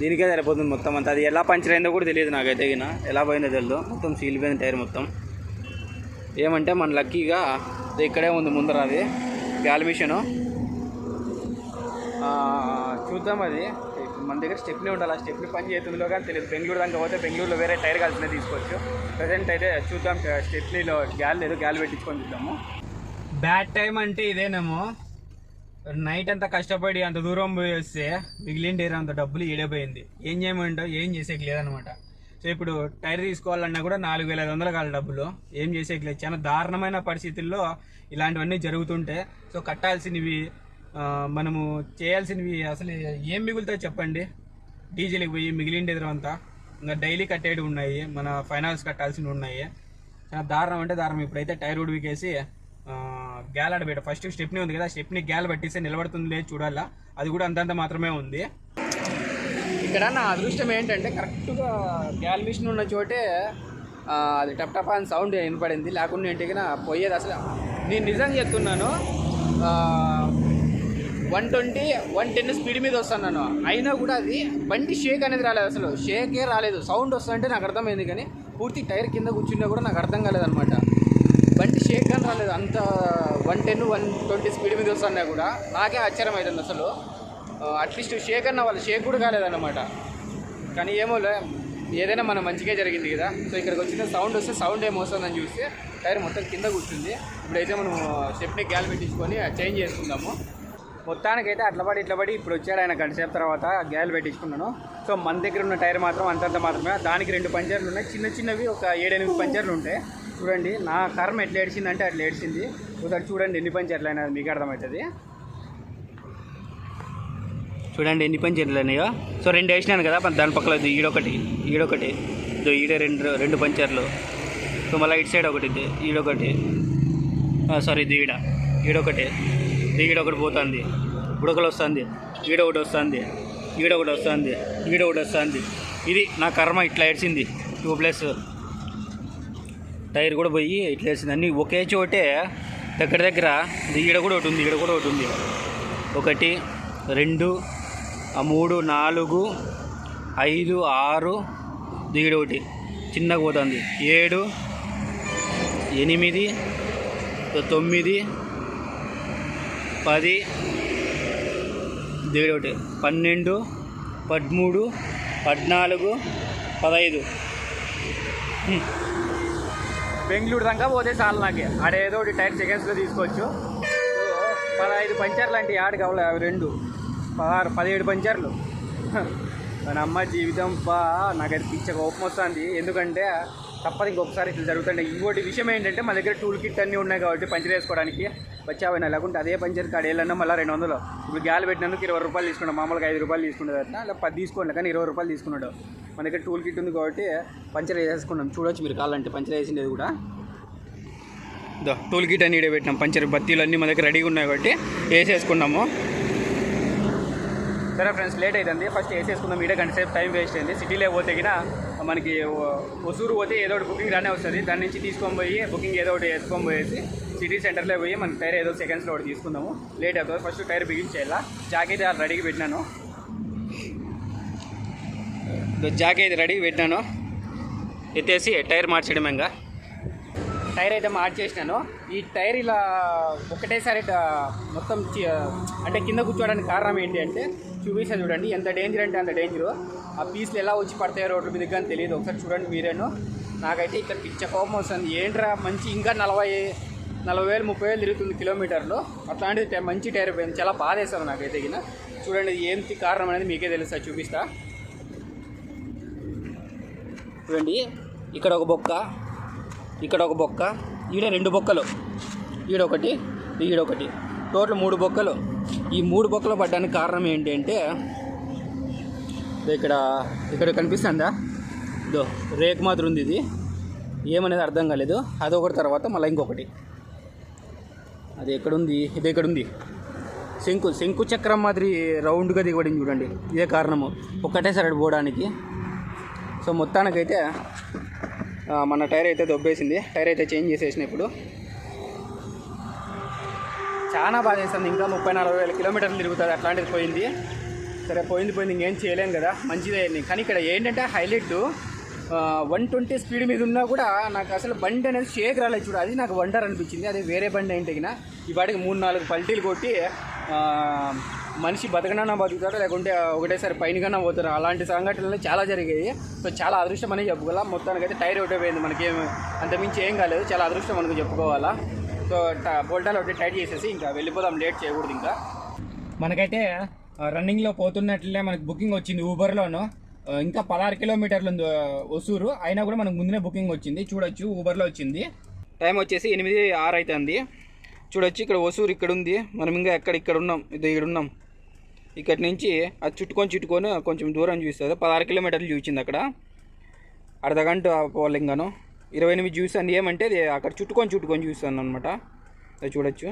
దీనికే సరిపోతుంది మొత్తం అంతా. అది ఎలా పంచర్ అయిందో కూడా తెలియదు నాకైతే గిన ఎలా పోయిందో తెలియదు మొత్తం సీలిపోయింది టైర్ మొత్తం. ఏమంటే మన లక్కీగా ఇక్కడే ఉంది ముందర అది. గ్యాల్ మిషను. చూద్దాం అది. మన దగ్గర స్టెప్ని ఉండాలి. ఆ స్టెప్ని పని చేతుందో కానీ తెలియదు. బెంగళూరు దాకా పోతే బెంగళూరులో వేరే టైర్ కలిసినా తీసుకోవచ్చు ప్రజెంట్ అయితే చూద్దాం. స్టెప్నీలో గ్యాల్ లేదు గ్యాల్ పెట్టించుకొని చూద్దాము. బ్యాడ్ టైం అంటే ఇదేనేమో. నైట్ అంతా కష్టపడి అంత దూరం పోయి వస్తే మిగిలిండే అంత డబ్బులు ఈడపోయింది. ఏం చేయమంటావు ఏం చేసేకి లేదనమాట. సో ఇప్పుడు టైర్ తీసుకోవాలన్నా కూడా నాలుగు వేల ఐదు వందలు కావాలి డబ్బులు. ఏం చేసేకి లేదు. చాలా దారుణమైన పరిస్థితుల్లో ఇలాంటివన్నీ జరుగుతుంటే సో కట్టాల్సినవి మనము చేయాల్సినవి అసలు ఏం మిగులుతాయి చెప్పండి. డీజిల్కి పోయి మిగిలిండేది అంతా ఇంకా డైలీ కట్టేవి ఉన్నాయి. మన ఫైనాన్స్ కట్టాల్సినవి ఉన్నాయి. చాలా దారుణం అంటే దారుణం. ఇప్పుడైతే టైర్ ఉడికేసి గ్యాల్ ఆడబెట్ట ఫస్ట్ స్టెప్ని ఉంది కదా స్టెప్ని గ్యాల్ పట్టిస్తే నిలబడుతుంది లేదు చూడాలా? అది కూడా అంతంత మాత్రమే ఉంది. ఇక్కడ నా అదృష్టం ఏంటంటే కరెక్ట్గా గ్యాల్ మిషన్ ఉన్న చోటే అది టప్ టప్ అని సౌండ్ వినపడింది. లేకుండా ఏంటి నా పోయేది అసలు. నేను నిజంగా చెప్తున్నాను one twenty one ten speed మీద వస్తున్నాను అయినా కూడా అది బండి షేక్ అనేది రాలేదు అసలు. షేకే రాలేదు. సౌండ్ వస్తుందంటే నాకు అర్థమైంది కానీ పూర్తి టైర్ కింద కూర్చున్నా కూడా నాకు అర్థం కాలేదనమాట బండి షేక్ అని రాలేదు. అంత one ten one twenty speed మీద వస్తున్నా కూడా నాకే ఆశ్చర్యం అవుతుంది అసలు అట్లీస్ట్ షేక్ అన్న వాళ్ళు షేక్ కూడా కాలేదన్నమాట. కానీ ఏమోలే ఏదైనా మనం మంచిగా జరిగింది కదా. సో ఇక్కడికి వచ్చిన సౌండ్ వస్తే సౌండ్ ఏమో వస్తుందని చూస్తే టైర్ మొత్తం కింద కూర్చుంది. ఇప్పుడైతే మనం స్టెప్ని గ్యాల్ పెట్టించుకొని చేంజ్ చేసుకుందాము. మొత్తానికైతే అట్లా పడి ఇట్లా పడి ఇప్పుడు వచ్చాడు ఆయన గంట సేపు తర్వాత గ్యాల్ పెట్టించుకున్నాను. సో మన దగ్గర ఉన్న టైర్ మాత్రం అంతంత మాత్రమే. దానికి రెండు పంచర్లు ఉన్నాయి. చిన్న చిన్నవి ఒక ఏడెనిమిది పంచర్లు ఉంటాయి. చూడండి నా కర్మ ఎట్లా ఏడిచిందంటే అట్లా ఏడ్చింది. ఒకసారి చూడండి ఎన్ని పంచర్లు అయినా మీకు అర్థమవుతుంది. చూడండి ఎన్ని పంచర్లు అయినాయో. సో రెండు వేసినాను కదా దాని పక్కల ఈడొకటి ఈడొకటి. ఇదో ఈడే రెండు రెండు పంచర్లు. సో మళ్ళీ ఇటు సైడ్ ఒకటి ఇది ఈడొకటి. సారీ ఇది ఈడ ఈడొకటి. ఈడ ఒకటి పోతుంది. బుడకలు వస్తుంది. ఈడొకటి వస్తుంది. ఈడొకటి వస్తుంది. ఈడొకటి వస్తుంది. ఇది నా కర్మ ఇట్లా ఏడ్చింది. టూ ప్లస్ టైర్ కూడా పోయి ఇట్లా వేసింది అన్నీ ఒకే చోటే దగ్గర దగ్గర ఈడ కూడా ఒకటి ఉంది ఈడ కూడా ఒకటి ఉంది. ఒకటి రెండు ఆ మూడు నాలుగు ఐదు ఆరు దిగిడ ఒకటి. చిన్నగా పోతుంది. ఏడు ఎనిమిది తొమ్మిది పది దేవుడు ఒకటి పన్నెండు పదమూడు పద్నాలుగు పదహైదు. బెంగళూరు దాకా పోతే చాలు నాకు. ఆడేదో ఒకటి టైర్ సెకండ్స్లో తీసుకోవచ్చు. పదహైదు పంచర్లు లాంటి ఆడ కావాలి అవి రెండు. పదహారు పదిహేడు పంచర్లు. మన అమ్మ జీవితం బా నాకైతే పిచ్చ కోపం వస్తుంది. ఎందుకంటే తప్పదు ఇంకొకసారి ఇట్లా జరుగుతుండే ఇంకోటి విషయం ఏంటంటే మా దగ్గర టూల్ కిట్ అన్నీ ఉన్నాయి కాబట్టి పంచర్ వేసుకోవడానికి. వచ్చావైనా లేకుంటే అదే పంచర్ కాడ వెళ్ళన్నా మళ్ళీ రెండు వందలు. ఇప్పుడు గ్యాల్ పెట్టినందుకు ఇరవై రూపాయలు తీసుకున్నాడు మామూలుగా ఐదు రూపాయలు తీసుకునేది అట్లా అలా పది తీసుకోండి కానీ ఇరవై రూపాయలు తీసుకున్నాడు. మన దగ్గర టూల్ కిట్ ఉంది కాబట్టి పంచర్ వేసేసుకున్నాం. చూడొచ్చు మీరు కావాలంటే పంచర్ వేసిండేది కూడా. దో టూల్ కిట్ అని పెట్టినాం పంచర్ బత్తీలు అన్నీ మన దగ్గర రెడీగా ఉన్నాయి కాబట్టి వేసేసుకున్నాము. సరే ఫ్రెండ్స్ లేట్ అవుతుంది ఫస్ట్ వేసేసుకుందాం ఈడ గంట సేపు టైం వేస్ట్ అయింది. సిటీలో పోతే గిన మనకి ఓ- ఒసూరు పోతే ఏదో ఒకటి బుకింగ్ రానే వస్తుంది. దాని నుంచి తీసుకొని పోయి బుకింగ్ ఏదో ఒకటి వేసుకొని పోయేసి సిటీ సెంటర్లో పోయి మన టైర్ ఏదో సెకండ్స్లో ఒకటి తీసుకుందాము. లేట్ అవుతుంది. ఫస్ట్ టైర్ బిగించేయాలా జాకెట్ రెడీగా పెట్టినాను. జాకెట్ రెడీగా పెట్టినాను. ఎత్తేసి టైర్ మార్చడం ఇంకా. టైర్ అయితే మార్చేసినాను. ఈ టైర్ ఇలా ఒకటేసారి మొత్తం అంటే కింద కూర్చోవడానికి కారణం ఏంటి అంటే చూపిస్తాను చూడండి. ఎంత డేంజర్ అంటే అంత డేంజర్ ఆ పీస్లు ఎలా వచ్చి పడతాయో రోడ్ల మీద కానీ తెలియదు. ఒకసారి చూడండి మీరేను. నాకైతే ఇక్కడ పిచ్చ కోపం వస్తుంది. ఏంట్రా? మంచి ఇంకా నలభై నలభై వేలు ముప్పై వేలు తిరుగుతుంది కిలోమీటర్లు. అట్లాంటిది మంచి టైర్ పోయింది. చాలా బాధ నాకైతే గిన. చూడండి ఏంటి కారణం అనేది మీకే తెలుస్తా చూపిస్తా. చూడండి ఇక్కడ ఒక బొక్క ఇక్కడ ఒక బొక్క ఈడ రెండు బొక్కలు ఈడొకటి ఈడొకటి టోటల్ మూడు బొక్కలు. ఈ మూడు బొక్కలు పడ్డానికి కారణం ఏంటి అంటే ఇక్కడ ఇక్కడ కనిపిస్తుందా? దో రేకు మాత్రం ఉంది ఇది. ఏమనేది అర్థం కాలేదు. అదొకటి తర్వాత మళ్ళీ ఇంకొకటి. అది ఎక్కడుంది? ఇది ఎక్కడుంది? శంకు శంకు చక్రం మాదిరి రౌండ్గా దిగబడింది చూడండి. ఇదే కారణము. ఒక్కటేసారి పోవడానికి. సో మొత్తానికైతే మన టైర్ అయితే దొబ్బేసింది. టైర్ అయితే చేంజ్ చేసేసిన ఇప్పుడు. చాలా బాధ చేస్తుంది ఇంకా ముప్పై నలభై వేల కిలోమీటర్లు తిరుగుతుంది. అట్లాంటిది పోయింది. సరే పోయింది పోయింది. ఇంకేం చేయలేం కదా. మంచిదే. అయింది కానీ ఇక్కడ ఏంటంటే హైలైట్ వన్ ట్వంటీ స్పీడ్ మీద ఉన్నా కూడా నాకు అసలు బండి అనేది షేక్ రాలేదు చూడు. అది నాకు వండర్ అనిపించింది. అదే వేరే బండి ఏంటికినా ఈ వాడికి మూడు నాలుగు పల్టీలు కొట్టి మనిషి బతకనన్నా బతుకుతాడు లేకుంటే ఒకటేసారి పైన పోతారు అలాంటి సంఘటనలు చాలా జరిగాయి. సో చాలా అదృష్టం అనేది చెప్పుకోవాలా. మొత్తానికైతే టైర్ ఒకటే పోయింది మనకేం అంతమించి ఏం కాలేదు. చాలా అదృష్టం మనకు చెప్పుకోవాలా. సో ట- బోల్టాలు ఒకటి టైట్ చేసేసి ఇంకా వెళ్ళిపోదాం. లేట్ చేయకూడదు ఇంకా. మనకైతే రన్నింగ్లో పోతున్నట్లే మనకి బుకింగ్ వచ్చింది ఊబర్లోను ఇంకా పదహారు కిలోమీటర్లు ఉంది వసూరు ఒసూరు. అయినా కూడా మనకు ముందునే బుకింగ్ వచ్చింది. చూడొచ్చు ఊబర్లో వచ్చింది. టైం వచ్చేసి ఎనిమిది ఆరు అవుతుంది చూడొచ్చు ఇక్కడ ఒసూరు ఇక్కడ ఉంది. మనం ఇంకా ఎక్కడ ఇక్కడ ఉన్నాం? ఇది ఇక్కడ ఉన్నాం. ఇక్కడి నుంచి అది చుట్టుకొని చుట్టుకొని కొంచెం దూరం చూస్తుంది. పదహారు కిలోమీటర్లు చూసింది అక్కడ. అర్ధగంట పోవాలి ఇంకాను. ఇరవై ఎనిమిది చూసాను ఏమంటే అది అక్కడ చుట్టుకొని చుట్టుకొని చూస్తాను అనమాట అది చూడొచ్చు.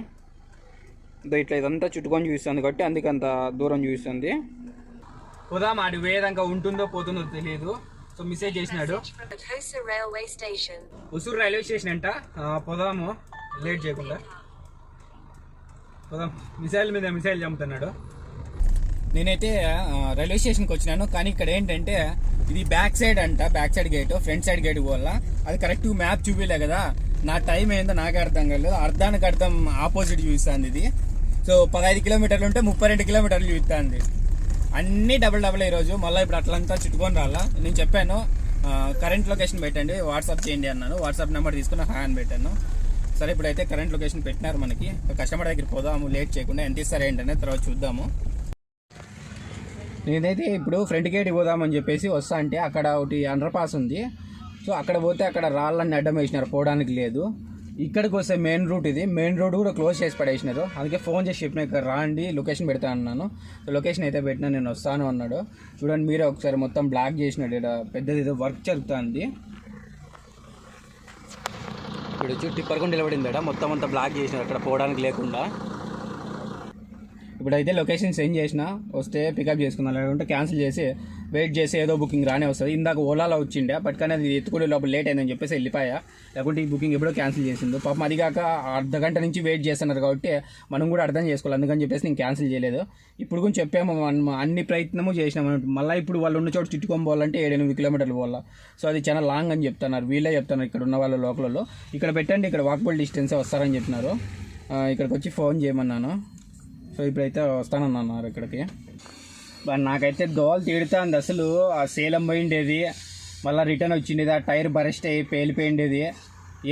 ఇట్లా ఇదంతా చుట్టుకొని చూస్తుంది కాబట్టి అందుకే అంత దూరం చూస్తుంది. పోదాం ఆడి వేదంగా ఉంటుందో పోతుందో తెలియదు సో మెసేజ్ చేసినాడు. హుసూరు రైల్వే స్టేషన్ అంట. ఆ, పోదాము. లేట్ చేయకుండా. పోదాం. మిసైల్ మీద మిసైల్ చంపుతున్నాడు. నేనైతే రైల్వే స్టేషన్కి వచ్చినాను. కానీ ఇక్కడ ఏంటంటే ఇది బ్యాక్ సైడ్ అంట. Back side gate front side gate వల్ల అది కరెక్ట్ మ్యాప్ చూపిలే కదా. నా టైం ఏందో నాకే అర్థం కాలేదు. అర్ధానికి అర్థం ఆపోజిట్ చూపిస్తుంది ఇది. సో పదహైదు కిలోమీటర్లు ఉంటే ముప్పై రెండు కిలోమీటర్లు చూపిస్తుంది. అన్ని డబుల్ డబుల్ ఈరోజు. మళ్ళీ ఇప్పుడు అట్లంతా చుట్టుకొని రాలా. నేను చెప్పాను కరెంట్ లొకేషన్ పెట్టండి వాట్సాప్ చేయండి అన్నాను. వాట్సాప్ నెంబర్ తీసుకుని హాయ్ అని పెట్టాను. సరే ఇప్పుడైతే కరెంట్ లొకేషన్ పెట్టినారు మనకి. కస్టమర్ దగ్గర పోదాము లేట్ చేయకుండా ఎంత ఇస్తారు ఏంటనే తర్వాత చూద్దాము. నేనైతే ఇప్పుడు ఫ్రంట్ గేట్ పోదామని చెప్పేసి వస్తా అంటే అక్కడ ఒకటి అండర్ పాస్ ఉంది. సో అక్కడ పోతే అక్కడ రాళ్ళని అడ్డం వేసినారు పోవడానికి లేదు. ఇక్కడికి వస్తే మెయిన్ రూట్ ఇది. మెయిన్ రోడ్ కూడా క్లోజ్ చేసి పడేసినారు. అందుకే ఫోన్ చేసి చెప్పిన ఇక్కడ రాండి లొకేషన్ పెడతా అన్నాను. సో లొకేషన్ అయితే పెట్టినా నేను వస్తాను అన్నాడు. చూడండి మీరే ఒకసారి మొత్తం బ్లాక్ చేసినాడు ఇక్కడ పెద్దది ఏదో వర్క్ జరుగుతుంది. ఇప్పుడు చుట్టూ పరకుండా నిలబడింది ఇక్కడ మొత్తం అంతా బ్లాక్ చేసినారు. అక్కడ పోవడానికి లేకుండా. ఇప్పుడైతే లొకేషన్ సెండ్ చేసిన వస్తే పికప్ చేసుకుందాం. లేకుంటే క్యాన్సిల్ చేసి వెయిట్ చేసి ఏదో బుకింగ్ రానే వస్తుంది. ఇందాక ఓలాలో వచ్చిండే బట్ కానీ అది ఎత్తుకునే లోపల లేట్ అయిందని చెప్పేసి వెళ్ళిపోయా. లేకుంటే ఈ బుకింగ్ ఎప్పుడో క్యాన్సిల్ చేసిందో పాపం అది కాక అర్ధ గంట నుంచి వెయిట్ చేస్తున్నారు కాబట్టి మనం కూడా అర్థం చేసుకోవాలి. అందుకని చెప్పేసి నేను క్యాన్సిల్ చేయలేదు. ఇప్పుడు కూడా చెప్పాము మనం అన్ని ప్రయత్నము చేసినాము. మళ్ళీ ఇప్పుడు వాళ్ళు ఉన్న చోటు చుట్టుకొని పోవాలంటే ఏడు ఎనిమిది కిలోమీటర్లు పోవాలా. సో అది చాలా లాంగ్ అని చెప్తున్నారు. వీళ్ళే చెప్తున్నారు ఇక్కడ ఉన్న వాళ్ళ లోకల్లో. ఇక్కడ పెట్టండి ఇక్కడ వాకబుల్ డిస్టెన్సే వస్తారని చెప్పినారు. ఇక్కడికి వచ్చి ఫోన్ చేయమన్నాను. సో ఇప్పుడైతే వస్తానన్నారు ఇక్కడికి. నాకైతే దోలు తీడుతుంది అసలు. ఆ సేలం పోయిండేది. మళ్ళీ రిటర్న్ వచ్చిండేది. ఆ టైర్ బరెస్ట్ అయ్యి పేలిపోయిండేది.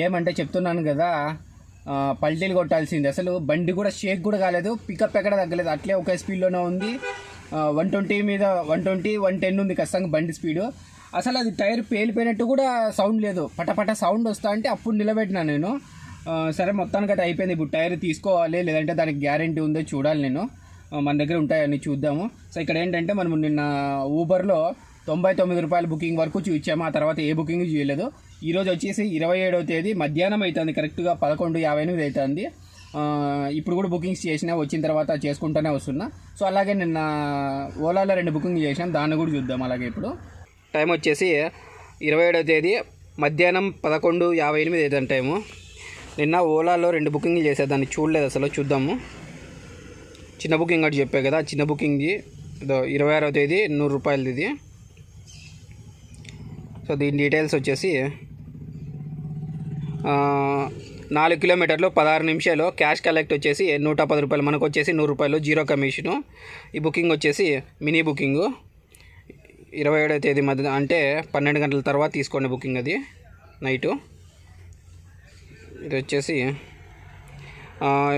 ఏమంటే చెప్తున్నాను కదా పల్టీలు కొట్టాల్సింది. అసలు బండి కూడా షేక్ కూడా కాలేదు. పికప్ ఎక్కడ తగ్గలేదు. అట్లే ఒకే స్పీడ్లోనే ఉంది. వన్ ట్వంటీ మీద వన్ ట్వంటీ వన్ టెన్ ఉంది ఖచ్చితంగా బండి స్పీడు. అసలు అది టైర్ పేలిపోయినట్టు కూడా సౌండ్ లేదు. పటపట సౌండ్ వస్తా అంటే అప్పుడు నిలబెట్టినా నేను. సరే మొత్తానికి అయితే అయిపోయింది. ఇప్పుడు టైర్ తీసుకోవాలి. లేదంటే దానికి గ్యారంటీ ఉందో చూడాలి నేను. మన దగ్గర ఉంటాయని చూద్దాము. సో ఇక్కడ ఏంటంటే మనం నిన్న ఊబర్లో తొంభై తొమ్మిది రూపాయల బుకింగ్ వరకు చూపించాము ఆ తర్వాత ఏ బుకింగ్ చేయలేదు. ఈరోజు వచ్చేసి ఇరవై ఏడవ తేదీ మధ్యాహ్నం అవుతుంది కరెక్ట్గా పదకొండు యాభై ఎనిమిది అవుతుంది ఇప్పుడు కూడా బుకింగ్స్ చేసినా వచ్చిన తర్వాత చేసుకుంటూనే వస్తున్నా. సో అలాగే నిన్న ఓలాలో రెండు బుకింగ్ చేసాం దాన్ని కూడా చూద్దాం అలాగే ఇప్పుడు. టైం వచ్చేసి ఇరవై ఏడవ తేదీ మధ్యాహ్నం పదకొండు యాభై ఎనిమిది అవుతుంది టైము. నిన్న ఓలాలో రెండు బుకింగ్లు చేసేదాన్ని చూడలేదు అసలు. చూద్దాము. చిన్న బుకింగ్ అని చెప్పే కదా చిన్న బుకింగ్ది. ఇరవై ఆరో తేదీ నూరు రూపాయలది ఇది. సో దీని డీటెయిల్స్ వచ్చేసి నాలుగు కిలోమీటర్లు పదహారు నిమిషాలు క్యాష్ కలెక్ట్ వచ్చేసి నూట పది రూపాయలు. మనకు వచ్చేసి నూరు రూపాయలు జీరో కమిషను. ఈ బుకింగ్ వచ్చేసి మినీ బుకింగు. ఇరవై ఏడవ తేదీ మధ్య అంటే పన్నెండు గంటల తర్వాత తీసుకోండి బుకింగ్ అది నైటు. ఇది వచ్చేసి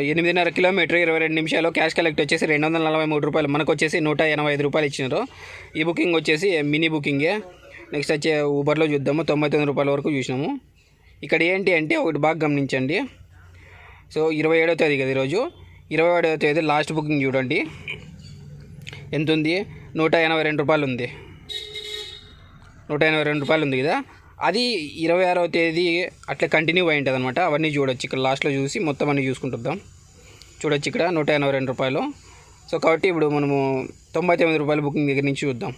ఎనిమిదిన్నర కిలోమీటర్ ఇరవై రెండు నిమిషాలు క్యాష్ కలెక్ట్ వచ్చేసి రెండు వందల నలభై మూడు రూపాయలు. మనకు వచ్చేసి నూట ఎనభై ఐదు రూపాయలు ఇచ్చినారు. ఈ బుకింగ్ వచ్చేసి మినీ బుకింగే. నెక్స్ట్ వచ్చే ఊబర్లో చూద్దాము. తొంభై తొమ్మిది రూపాయల వరకు చూసినాము. ఇక్కడ ఏంటి అంటే ఒకటి బాగా గమనించండి. సో ఇరవై ఏడవ తేదీ కదా ఈరోజు. ఇరవై ఏడవ తేదీ లాస్ట్ బుకింగ్ చూడండి. ఎంత ఉంది నూట ఎనభై రెండు రూపాయలు ఉంది. నూట ఎనభై రెండు రూపాయలు ఉంది కదా? అది ఇరవై ఆరవ తేదీ అట్లా కంటిన్యూ అయి ఉంటుంది అనమాట అవన్నీ చూడొచ్చు. ఇక్కడ లాస్ట్లో చూసి మొత్తం అన్నీ చూసుకుంటుద్దాం చూడొచ్చు ఇక్కడ నూట ఎనభై రెండు రూపాయలు. సో కాబట్టి ఇప్పుడు మనము తొంభై తొమ్మిది రూపాయల బుకింగ్ దగ్గర నుంచి చూద్దాం.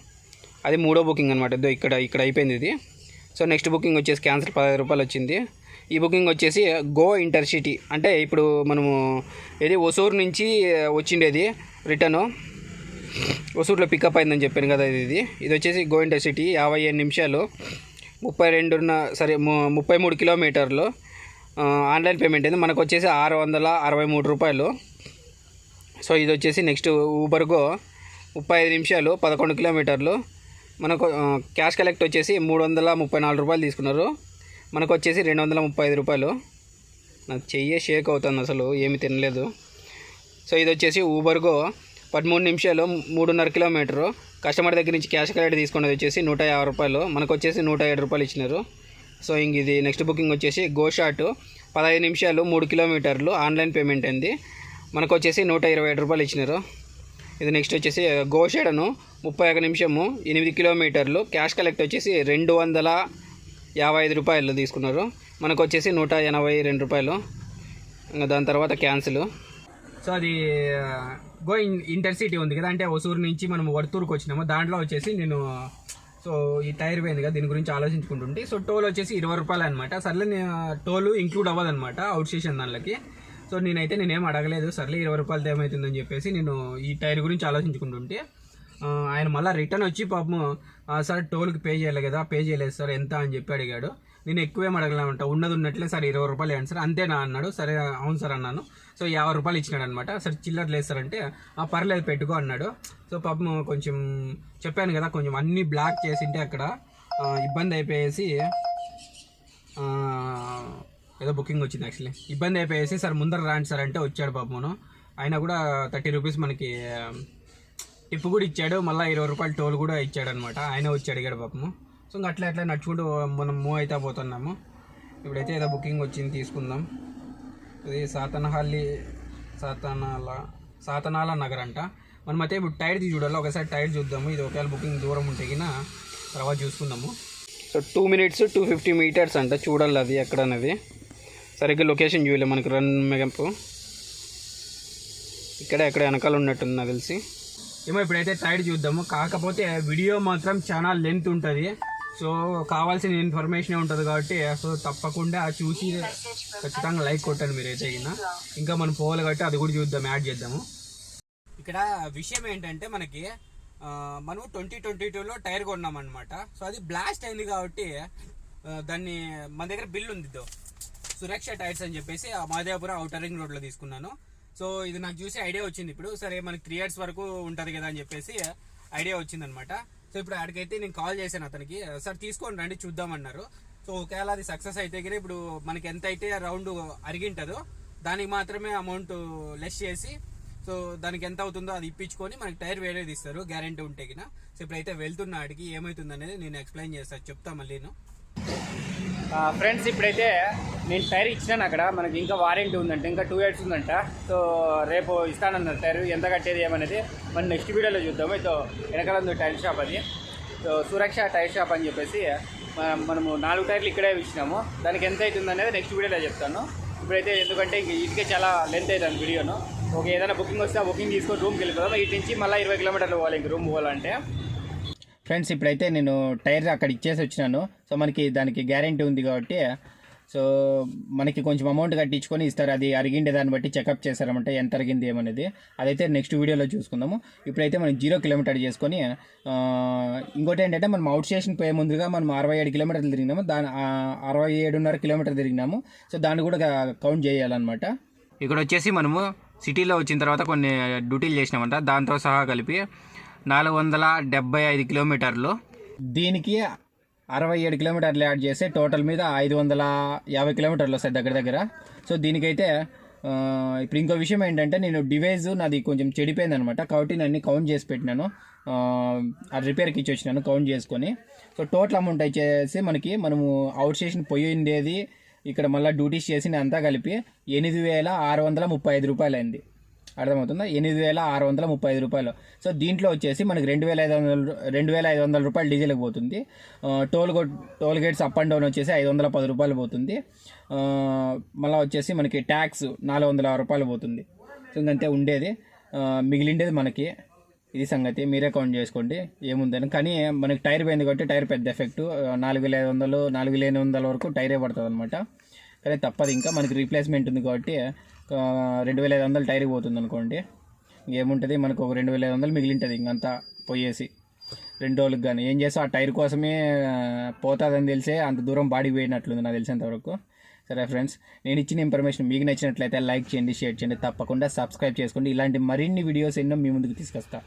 అది మూడో బుకింగ్ అనమాట ఇదో ఇక్కడ ఇక్కడ అయిపోయింది ఇది. సో నెక్స్ట్ బుకింగ్ వచ్చేసి క్యాన్సిల్ పదహైదు రూపాయలు వచ్చింది. ఈ బుకింగ్ వచ్చేసి గో ఇంటర్సిటీ అంటే ఇప్పుడు మనము ఏది ఒసూరు నుంచి వచ్చిండేది రిటర్ను ఒసూరులో పికప్ అయిందని చెప్పాను కదా ఇది ఇది. ఇది వచ్చేసి గో ఇంటర్సిటీ యాభై ఏడు నిమిషాలు. ముప్పై రెండున్న సరే ము- ముప్పై మూడు కిలోమీటర్లు ఆన్లైన్ పేమెంట్ అయింది. మనకు వచ్చేసి ఆరు వందల అరవై మూడు రూపాయలు. సో ఇది వచ్చేసి నెక్స్ట్ ఊబర్గో ముప్పై ఐదు నిమిషాలు పదకొండు కిలోమీటర్లు. మనకు క్యాష్ కలెక్ట్ వచ్చేసి మూడు వందల ముప్పై నాలుగు రూపాయలు తీసుకున్నారు. మనకు వచ్చేసి రెండు వందల ముప్పై ఐదు రూపాయలు. నాకు చెయ్యే షేక్ అవుతుంది అసలు ఏమి తినలేదు. సో ఇది వచ్చేసి ఊబర్గో పదమూడు నిమిషాలు మూడున్నర కిలోమీటరు. కస్టమర్ దగ్గర నుంచి క్యాష్ కలెక్ట్ తీసుకున్నది వచ్చేసి నూట యాభై రూపాయలు. మనకు వచ్చేసి నూట ఏడు రూపాయలు ఇచ్చినారు. సో ఇంక ఇది నెక్స్ట్ బుకింగ్ వచ్చేసి గోషాటు పదహైదు నిమిషాలు మూడు కిలోమీటర్లు ఆన్లైన్ పేమెంట్ అయింది మనకు వచ్చేసి నూట ఇరవై ఏడు రూపాయలు ఇచ్చినారు. ఇది నెక్స్ట్ వచ్చేసి గోషాడను ముప్పై ఒక నిమిషము ఎనిమిది కిలోమీటర్లు. క్యాష్ కలెక్ట్ వచ్చేసి రెండు వందల యాభై ఐదు రూపాయలు తీసుకున్నారు. మనకు వచ్చేసి నూట ఎనభై రెండు రూపాయలు. ఇంకా దాని తర్వాత క్యాన్సిల్. సో అది గో ఇంటర్సిటీ ఉంది కదా అంటే ఒసూరు నుంచి మనం వర్తూరుకు వచ్చినాము. దాంట్లో వచ్చేసి నేను సో ఈ టైర్ పోయింది కదా దీని గురించి ఆలోచించుకుంటుంటే సో టోల్ వచ్చేసి ఇరవై రూపాయలు అనమాట సర్లే నేను టోల్ ఇంక్లూడ్ అవ్వదు అనమాట అవుట్ స్టేషన్ దానిలోకి సో నేనైతే నేనేం అడగలేదు సర్లే ఇరవై రూపాయలతో ఏమవుతుందని చెప్పేసి నేను ఈ టైర్ గురించి ఆలోచించుకుంటుంటే ఆయన మళ్ళీ రిటర్న్ వచ్చి పాపం సార్ టోల్కి పే చేయాలి కదా పే చేయలేదు సార్ ఎంత? అని చెప్పి అడిగాడు. నేను ఎక్కువేం అడగలేమంట ఉన్నది ఉన్నట్లే సార్ ఇరవై రూపాయలు ఇవ్వండి సార్ అంతేనా? అన్నాడు. సరే అవును సార్ అన్నాను. సో యాభై రూపాయలు ఇచ్చినాడు అనమాట సార్ చిల్లర లేస్తారంటే "ఆ, పర్లేదు పెట్టుకో అన్నాడు. సో పాపం కొంచెం చెప్పాను కదా కొంచెం అన్ని బ్లాక్ చేసింటే అక్కడ ఇబ్బంది అయిపోయేసి ఏదో బుకింగ్ వచ్చింది యాక్చువల్లీ. ఇబ్బంది అయిపోయేసి సార్ ముందర రాండి సార్ అంటే వచ్చాడు పాపమును. ఆయన కూడా థర్టీ రూపీస్ మనకి టిప్ కూడా ఇచ్చాడు. మళ్ళీ ఇరవై రూపాయలు టోల్ కూడా ఇచ్చాడు అనమాట ఆయన వచ్చి అడిగాడు పాపము. సో ఇంకా అట్లా అట్లా నడుచుకుంటూ మనం మూవ్ అయితే పోతున్నాము. ఇప్పుడైతే ఏదో బుకింగ్ వచ్చింది తీసుకుందాం. ఇది సాతనహల్లి సాతనాల సాతనాల నగర్ అంట మనం అయితే ఇప్పుడు టైర్ తీసి చూడాలి? ఒకసారి టైర్ చూద్దాము. ఇది ఒకవేళ బుకింగ్ దూరం ఉంటే తర్వాత చూసుకుందాము. So two minutes two fifty metres అంట. చూడాలి అది ఎక్కడ అనేది సరిగ్గా లొకేషన్ చూడలే మనకి. రన్ మెగంపు ఇక్కడ ఎక్కడ వెనకాల ఉన్నట్టుంది నాకు తెలిసి. ఏమో ఇప్పుడైతే టైర్ చూద్దాము. కాకపోతే వీడియో మాత్రం చాలా లెంత్ ఉంటుంది. సో కావాల్సిన ఇన్ఫర్మేషన్ ఉంటుంది కాబట్టి సో తప్పకుండా చూసి ఖచ్చితంగా లైక్ కొట్టండి మీరైతే అయినా ఇంకా మనం పోవాలి కాబట్టి అది కూడా చూద్దాం యాడ్ చేద్దాము. ఇక్కడ విషయం ఏంటంటే మనకి మనం ట్వంటీ ట్వంటీ టూలో టైర్ కొన్నాం అనమాట సో అది బ్లాస్ట్ అయింది కాబట్టి దాన్ని మన దగ్గర బిల్ ఉంది సురక్ష టైర్స్ అని చెప్పేసి ఆ మాదేవపురం అవుటర్ రింగ్ రోడ్లో తీసుకున్నాను. సో ఇది నాకు చూసి ఐడియా వచ్చింది ఇప్పుడు. సరే మనకి త్రీ ఇయర్స్ వరకు ఉంటుంది కదా అని చెప్పేసి ఐడియా వచ్చింది అనమాట సో ఇప్పుడు ఆడికైతే నేను కాల్ చేశాను అతనికి. సార్ తీసుకొని రండి చూద్దామన్నారు. సో ఒకవేళ అది సక్సెస్ అయితే కనుక ఇప్పుడు మనకి ఎంత అయితే రౌండ్ అరిగింటుందో దానికి మాత్రమే అమౌంట్ లెస్ చేసి సో దానికి ఎంత అవుతుందో అది ఇప్పించుకొని మనకి టైర్ వేరేది ఇస్తారు గ్యారంటీ ఉంటే గిన. సో ఇప్పుడైతే వెళ్తున్న ఆడికి ఏమవుతుంది అనేది నేను ఎక్స్ప్లెయిన్ చేస్తాను చెప్తా మళ్ళీ ఫ్రెండ్స్ ఇప్పుడైతే నేను టైర్ ఇచ్చినాను అక్కడ. మనకి ఇంకా వారంటీ ఉందంట ఇంకా టూ ఇయర్స్ ఉందంట. సో రేపు ఇస్తానన్నారు టైర్ ఎంత కట్టేది ఏమనేది. మనం నెక్స్ట్ వీడియోలో చూద్దాము. అయితే వెనకాల ఉంది టైర్ షాప్ అది. సో సురక్ష టైర్ షాప్ అని చెప్పేసి మనము నాలుగు టైర్లు ఇక్కడే ఇచ్చినాము. దానికి ఎంత అవుతుంది అనేది నెక్స్ట్ వీడియోలో చెప్తాను. ఇప్పుడైతే ఎందుకంటే ఇంక ఇటుకే చాలా లెంత్ అవుతుంది వీడియోను. ఒక ఏదైనా బుకింగ్ వస్తే ఆ బుకింగ్ తీసుకొని రూమ్కి వెళ్ళిపోదాం. ఇటు నుంచి మళ్ళీ ఇరవై కిలోమీటర్లు పోవాలి ఇంక రూమ్ పోవాలంటే. ఫ్రెండ్స్ ఇప్పుడైతే నేను టైర్ అక్కడ ఇచ్చేసి వచ్చినాను. సో మనకి దానికి గ్యారంటీ ఉంది కాబట్టి సో మనకి కొంచెం అమౌంట్ కట్టించుకొని ఇస్తారు. అది అరిగిండే దాన్ని బట్టి చెకప్ చేశారనమాట ఎంత అరిగింది ఏమనేది. అదైతే నెక్స్ట్ వీడియోలో చూసుకుందాము. ఇప్పుడైతే మనం జీరో కిలోమీటర్ చేసుకొని ఇంకోటి ఏంటంటే మనం అవుట్ స్టేషన్ పోయే ముందుగా మనం అరవై ఏడు కిలోమీటర్లు తిరిగినాము. దాని అరవై ఏడున్నర కిలోమీటర్ తిరిగినాము. సో దాన్ని కూడా కౌంట్ చేయాలన్నమాట. ఇక్కడ వచ్చేసి మనము సిటీలో వచ్చిన తర్వాత కొన్ని డ్యూటీలు చేసినామంట. దాంతో సహా కలిపి నాలుగు వందల డెబ్బై ఐదు కిలోమీటర్లు. దీనికి అరవై ఏడు కిలోమీటర్లు యాడ్ చేస్తే టోటల్ మీద ఐదు వందల యాభై కిలోమీటర్లు వస్తాయి దగ్గర దగ్గర. సో దీనికైతే ఇప్పుడు ఇంకో విషయం ఏంటంటే నేను డివైజ్ నాది కొంచెం చెడిపోయింది అనమాట కాబట్టి నేను కౌంట్ చేసి పెట్టినాను. ఆ, రిపేర్కి ఇచ్చి వచ్చినాను కౌంట్ చేసుకొని. సో టోటల్ అమౌంట్ వచ్చేసి మనకి మనము అవుట్ స్టేషన్ పోయి ఉండేది. ఇక్కడ మళ్ళీ డ్యూటీస్ చేసి అంతా కలిపి ఎనిమిది వేల ఆరు వందల ముప్పై ఐదు రూపాయలు అయింది అర్థమవుతుందా? ఎనిమిది వేల ఆరు వందల ముప్పై ఐదు రూపాయలు. సో దీంట్లో వచ్చేసి మనకి రెండు వేల ఐదు వందల రెండు వేల ఐదు వందల రూపాయలు డీజిల్కి పోతుంది. Toll toll gates up and down వచ్చేసి ఐదు వందల పది రూపాయలు పోతుంది. మళ్ళీ వచ్చేసి మనకి ట్యాక్స్ నాలుగు వందల రూపాయలు పోతుంది. సో ఇంకంతే ఉండేది. మిగిలిండేది మనకి. ఇది సంగతి. మీరే కౌంట్ చేసుకోండి. ఏముందని. కానీ మనకి టైర్ పోయింది కాబట్టి టైర్ పెద్ద ఎఫెక్ట్. నాలుగు వేల ఐదు వందలు నాలుగు వేల ఎనిమిది వందల వరకు టైరే పడుతుంది అనమాట కానీ తప్పదు. ఇంకా మనకి రీప్లేస్మెంట్ ఉంది కాబట్టి రెండు వేల ఐదు వందలు టైర్ పోతుంది అనుకోండి ఏముంటుంది మనకు ఒక రెండు వేల ఐదు వందలు మిగిలింటుంది ఇంకంతా పోయేసి. రెండు రోజులకు కానీ ఏం చేస్తాం ఆ టైర్ కోసమే పోతుందని తెలిసే అంత దూరం బాడీ పోయినట్లుంది నాకు తెలిసినంతవరకు సరే ఫ్రెండ్స్ నేను ఇచ్చిన ఇన్ఫర్మేషన్ మీకు నచ్చినట్లయితే లైక్ చేయండి షేర్ చేయండి తప్పకుండా సబ్స్క్రైబ్ చేసుకోండి. ఇలాంటి మరిన్ని వీడియోస్ ఎన్నో మీ ముందుకు తీసుకొస్తా.